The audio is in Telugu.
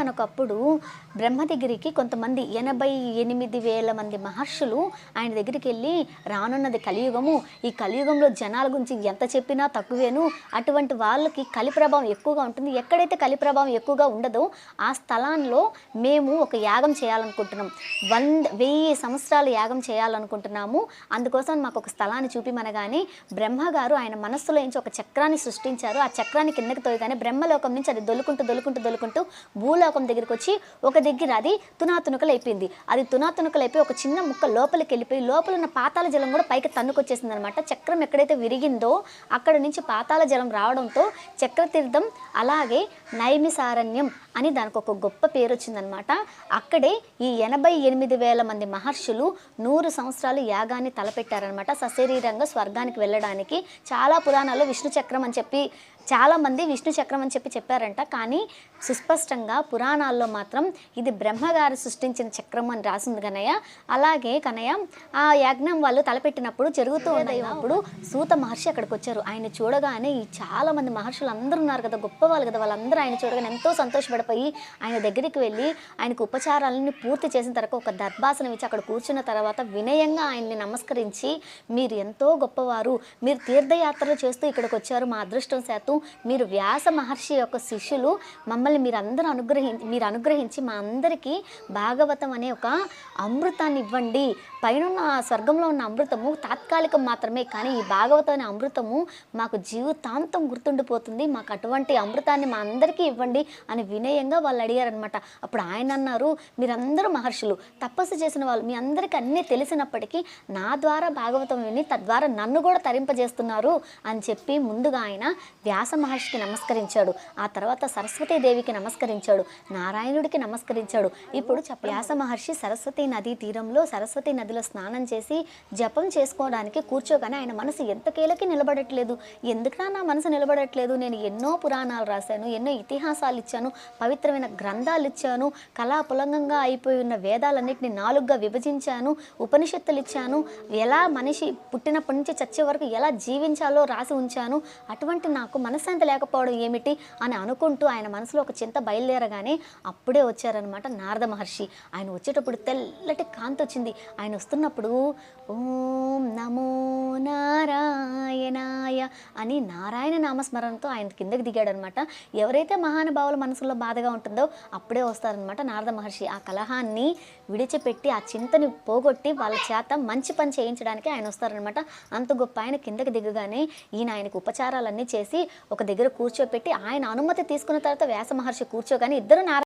ఒకానొకప్పుడు బ్రహ్మ దగ్గరికి కొంతమంది ఎనభై ఎనిమిది వేల మంది మహర్షులు ఆయన దగ్గరికి వెళ్ళి రానున్నది కలియుగము ఈ కలియుగంలో జనాల గురించి ఎంత చెప్పినా తక్కువేను అటువంటి వాళ్ళకి కలి ప్రభావం ఎక్కువగా ఉంటుంది. ఎక్కడైతే కలి ప్రభావం ఎక్కువగా ఉండదో ఆ స్థలాల్లో మేము ఒక యాగం చేయాలనుకుంటున్నాం. వంద వెయ్యి సంవత్సరాలు యాగం చేయాలనుకుంటున్నాము. అందుకోసం మాకు ఒక స్థలాన్ని చూపిమనగానే బ్రహ్మగారు ఆయన మనస్సులో నుంచి ఒక చక్రాన్ని సృష్టించారు. ఆ చక్రాన్ని కిందకి తోయగానే బ్రహ్మలోకం నుంచి అది దొలుకుంటూ దొలుకుంటూ దొలుకుంటూ భూలోకం దగ్గరికి వచ్చి ఒక దగ్గర అది తునాతునకలు అయిపోయింది అది తునాతునకలు అయిపోయి ఒక చిన్న ముక్క లోపలికి వెళ్ళిపోయి లోపల ఉన్న పాతాల జలం కూడా పైకి తన్నుకొచ్చేసింది అనమాట చక్రం ఎక్కడైతే విరిగిందో అక్కడ నుంచి పాతాల జలం రావడంతో చక్రతీర్థం అలాగే నైమిసారణ్యం అని దానికి ఒక గొప్ప పేరు వచ్చిందనమాట అక్కడే ఈ ఎనభై ఎనిమిది వేల మంది మహర్షులు నూరు సంవత్సరాలు యాగాన్ని తలపెట్టారనమాట. సశరీరంగా స్వర్గానికి వెళ్ళడానికి. చాలా పురాణాల్లో విష్ణు చక్రం అని చెప్పి చాలామంది విష్ణు చక్రం అని చెప్పి చెప్పారంట. కానీ సుస్పష్టంగా పురాణాల్లో మాత్రం ఇది బ్రహ్మగారు సృష్టించిన చక్రం అని రాసింది కనయ్య అలాగే కనయ్య ఆ యజ్ఞం వాళ్ళు తలపెట్టినప్పుడు జరుగుతూ ఉన్నప్పుడు సూత మహర్షి అక్కడికి వచ్చారు. ఆయన చూడగానే ఈ చాలామంది మహర్షులు అందరూ ఉన్నారు కదా గొప్ప వాళ్ళు కదా వాళ్ళందరూ ఆయన చూడగానే ఎంతో సంతోషపడిపోయి ఆయన దగ్గరికి వెళ్ళి ఆయనకు ఉపచారాలను పూర్తి చేసిన తర్వాత ఒక దర్భాసనం ఇచ్చి అక్కడ కూర్చున్న తర్వాత వినయంగా ఆయన్ని నమస్కరించి మీరు ఎంతో గొప్పవారు మీరు తీర్థయాత్రలు చేస్తూ ఇక్కడికి వచ్చారు మా అదృష్టం శాతం మీరు వ్యాస మహర్షి యొక్క శిష్యులు మమ్మల్ని మీరు అందరూ అనుగ్రహించి మీరు అనుగ్రహించి మా అందరికీ భాగవతం అనే ఒక అమృతాన్ని ఇవ్వండి. పైన స్వర్గంలో ఉన్న అమృతము తాత్కాలికం మాత్రమే కానీ ఈ భాగవతం అనే అమృతము మాకు జీవితాంతం గుర్తుండిపోతుంది. మాకు అటువంటి అమృతాన్ని మా అందరికీ ఇవ్వండి అని వినయంగా వాళ్ళు అడిగారనమాట అప్పుడు ఆయన అన్నారు మీరందరూ మహర్షులు తపస్సు చేసిన వాళ్ళు మీ అందరికీ అన్నీ తెలిసినప్పటికీ నా ద్వారా భాగవతం విని తద్వారా నన్ను కూడా తరింపజేస్తున్నారు అని చెప్పి ముందుగా ఆయన వ్యాస మహర్షికి నమస్కరించాడు. ఆ తర్వాత సరస్వతీదేవికి నమస్కరించాడు. నారాయణుడికి నమస్కరించాడు. ఇప్పుడు చెప్ప వ్యాస మహర్షి సరస్వతి నదీ తీరంలో సరస్వతి నదిలో స్నానం చేసి జపం చేసుకోవడానికి కూర్చోగానే ఆయన మనసు ఎంతకేలకి నిలబడట్లేదు. ఎందుకురా నా మనసు నిలబడట్లేదు? నేను ఎన్నో పురాణాలు రాశాను ఎన్నో ఇతిహాసాలు ఇచ్చాను పవిత్రమైన గ్రంథాలు ఇచ్చాను కళాపులంగంగా అయిపోయి ఉన్న వేదాలన్నింటినీ నాలుగుగా విభజించాను ఉపనిషత్తులు ఇచ్చాను ఎలా మనిషి పుట్టినప్పటి నుంచి చచ్చే వరకు ఎలా జీవించాలో రాసి ఉంచాను అటువంటి నాకు మనశ్శాంతి లేకపోవడం ఏమిటి అని అనుకుంటూ ఆయన మనసులో ఒక చింత బయలుదేరగానే అప్పుడే వచ్చారనమాట నారద మహర్షి. ఆయన వచ్చేటప్పుడు తెల్లటి కాంతి వచ్చింది ఆయన వస్తున్నప్పుడు ఓం నమో నారాయణాయ అని నారాయణ నామస్మరణతో ఆయన కిందకి దిగాడనమాట. ఎవరైతే మహానుభావుల మనసులో బాధగా ఉంటుందో అప్పుడే వస్తారనమాట నారద మహర్షి. ఆ కలహాన్ని విడిచిపెట్టి ఆ చింతని పోగొట్టి వాళ్ళ చేత మంచి పని చేయించడానికి ఆయన వస్తారనమాట. అంత గొప్ప ఆయన కిందకి దిగగానే ఈయన ఆయనకు ఉపచారాలన్నీ చేసి ఒక దగ్గర కూర్చోపెట్టి ఆయన అనుమతి తీసుకున్న తర్వాత వ్యాస మహర్షి కూర్చోగానే ఇద్దరు నారాయణ